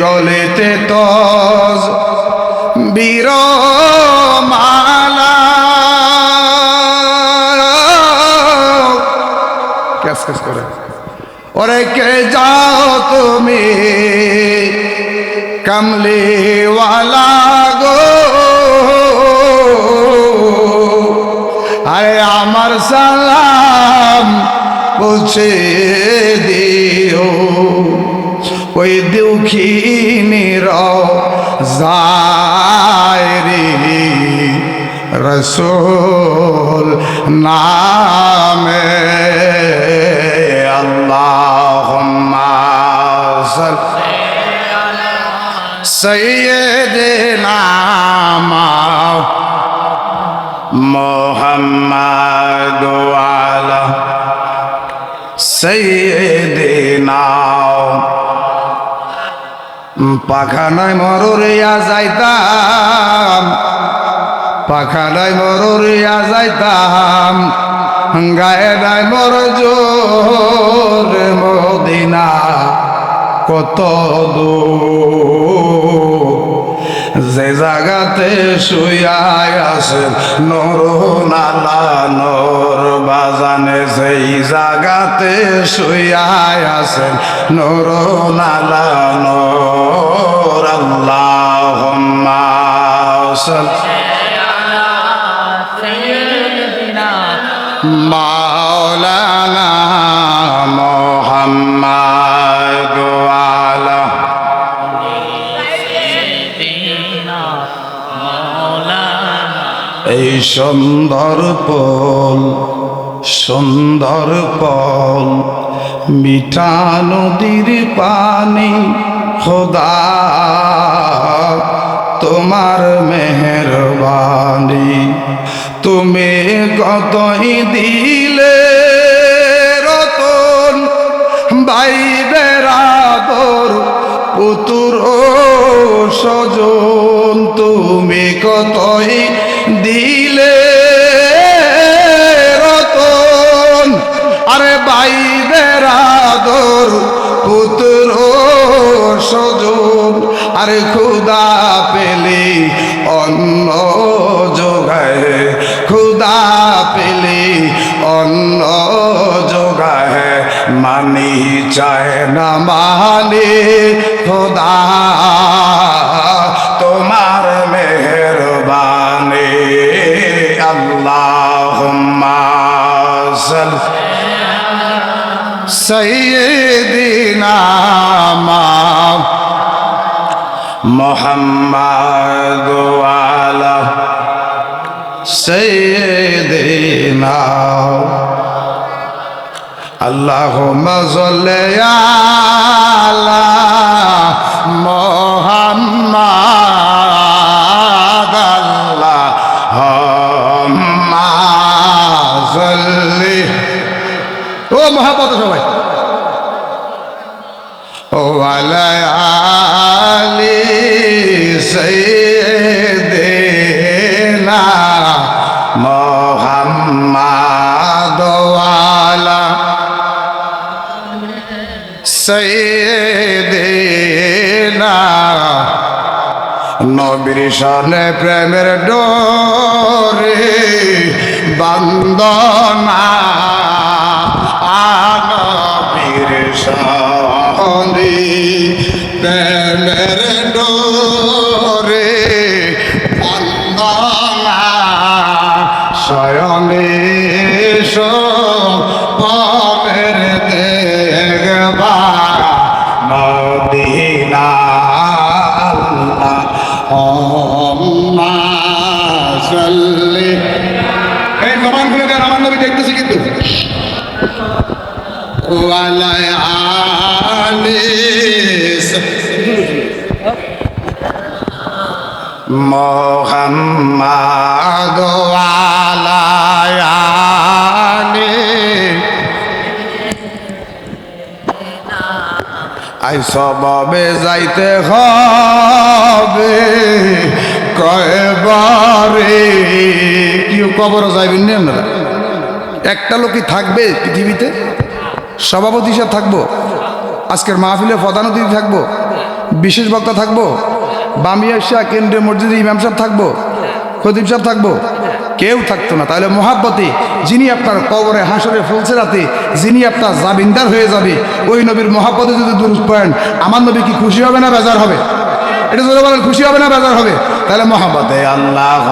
গলেতে তো বীর ওরে কে যাও তুমি কমলিওয়ালা গো। আরে আমার সালাম পৌঁছে ওই দুঃখিনীর জায়রি রসুল নামে আল্লাহ সৈয়দনা মোহাম্মদ আলা সৈয়দনা পাখানায় মরুরিয়া যাইতাম পাখানায় মরুরিয়া যাইতাম গায়ে নাই মর জোর মদিনা কত দূর। যে জাগাতে শুয়াই আছেন নর, নালা, নর বাজানে সেই জাগাতে শুয়াই আছেন নর, নালা, নর আল্লাহ মাওলানা সুন্দর পল সুন্দর পল, মিঠা নদীর পানি, খোদা, তোমার মেহরবানি। তুমি কতই দিলে রতন ভাই বেড়াদর পুতুর সজন তুমি কতই দিলে রতন? আরে ভাই বেড়াদর পুত্র সজন আরে খুদা পেলে অন্ন যোগায়। খুদা পেলে অন্ন মানি চায় না মানে খোদা তোমার মেহরবানি। আল্লাহ সৈদিনা মোহাম্মদ আলা সৈদিনা اللهم صل على محمد اللهم صل ও মহাপত সবাই ও আলা আলি সাইয়্যিদিনা সৈদিনা নবীর সনে প্রেমের ডোরে বন্দনা। আনবীর সনে প্রেমের ডোরে বন্দনা। স্বয়নে এই জবানগুলো কেন আমার নবী দেখতেছি কিন্তু। মোহাম্মদ আই সবে যাইতে হবে। কয়বারে? কি কবর যাইবেন নি আপনারা? একটা লোকই থাকবে পৃথিবীতে? সভাপতি হিসেবে থাকব? আজকের মাহফিলে প্রধান অতিথি থাকব? বিশেষ বক্তা থাকব? বামিয়া শাহ কেন্দ্রীয় মসজিদে ইমাম সাহেব থাকব? খতিব সাহেব থাকব? কেউ থাকতো না। তাহলে মহাব্বতে যিনি আপনার কবরে হাসরে ফুলসেরাতে যিনি আপনার জাবিন্দার হয়ে যাবে, ওই নবীর মহাব্বতে যদি দুরুদ পড়েন, আমার নবী কি খুশি হবে না বেজার হবে? এটা জোরে বলেন, খুশি হবে না বেজার হবে? তাহলে মোহাম্মদে আল্লাহ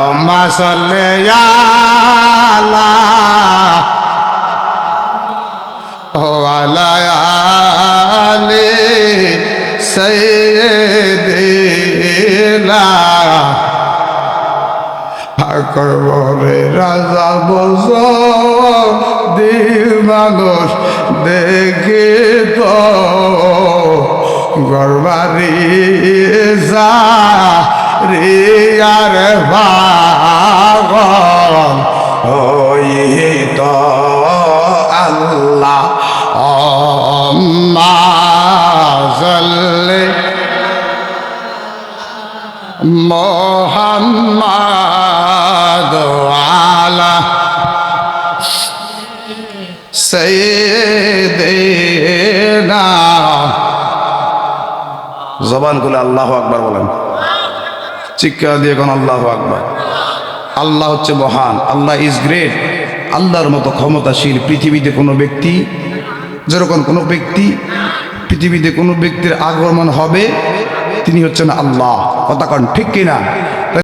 করবরে রাজা বস দিল মানুষ দেখে তো গরবারি যা রে আর ভাগল ওই তো আল্লাহ অম্মা জল্লে মোহাম্মদ আলা সৈয়দেনা জবান খুলে আল্লাহ আকবার বলেন। চিৎকার দিয়ে কোন আল্লাহ আকবার। আল্লাহ হচ্ছে মহান, আল্লাহ ইজ গ্রেট আল্লাহর মতো ক্ষমতাশীল পৃথিবীতে কোনো ব্যক্তি, যেরকম কোনো ব্যক্তি পৃথিবীতে কোনো ব্যক্তির আগমন হবে, তিনি হচ্ছেন আল্লাহ। কথা কন, ঠিক কিনা?